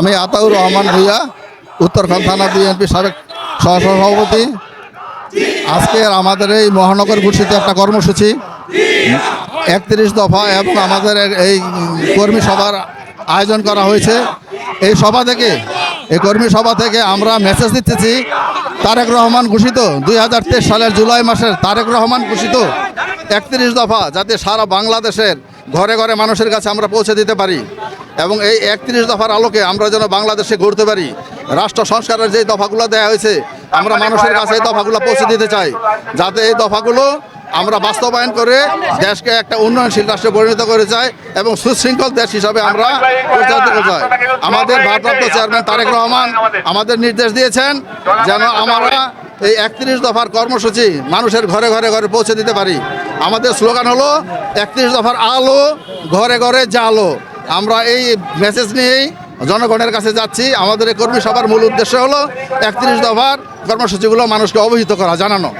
আমি আতাউর রহমান ভুইয়া, উত্তরখান থানা বিএনপি সাবেক সহসভাপতি। আজকের আমাদের এই মহানগর ঘোষিত একটা কর্মসূচি, একত্রিশ দফা এবং আমাদের এই কর্মী সভার আয়োজন করা হয়েছে। এই সভা থেকে, এই কর্মী সভা থেকে আমরা মেসেজ দিতেছি, তারেক রহমান ঘোষিত, দুই হাজার তেইশ সালের জুলাই মাসের তারেক রহমান ঘোষিত, একত্রিশ দফা যাতে সারা বাংলাদেশের ঘরে ঘরে মানুষের কাছে আমরা পৌঁছে দিতে পারি। এবং এই একত্রিশ দফার আলোকে আমরা যেন বাংলাদেশে ঘুরতে পারি। রাষ্ট্র সংস্কারের যে দফাগুলো দেওয়া হয়েছে আমরা মানুষের কাছে এই দফাগুলো পৌঁছে দিতে চাই। যাতে এই দফাগুলো আমরা বাস্তবায়ন করে দেশকে একটা উন্নয়নশীল রাষ্ট্রে পরিণত করে চাই এবং সুশৃঙ্খল দেশ হিসাবে আমরা পরিচালিত করতে চাই। আমাদের ভারপ্রাপ্ত চেয়ারম্যান তারেক রহমান আমাদের নির্দেশ দিয়েছেন যেন আমরা এই একত্রিশ দফার কর্মসূচি মানুষের ঘরে ঘরে ঘরে পৌঁছে দিতে পারি। আমাদের স্লোগান হলো একত্রিশ দফার আলো ঘরে ঘরে জালো। আমরা এই মেসেজ নিয়েই জনগণের কাছে যাচ্ছি। আমাদের এই কর্মী সভার মূল উদ্দেশ্য হলো একত্রিশ দফার কর্মসূচিগুলো মানুষকে অবহিত করা, জানানো।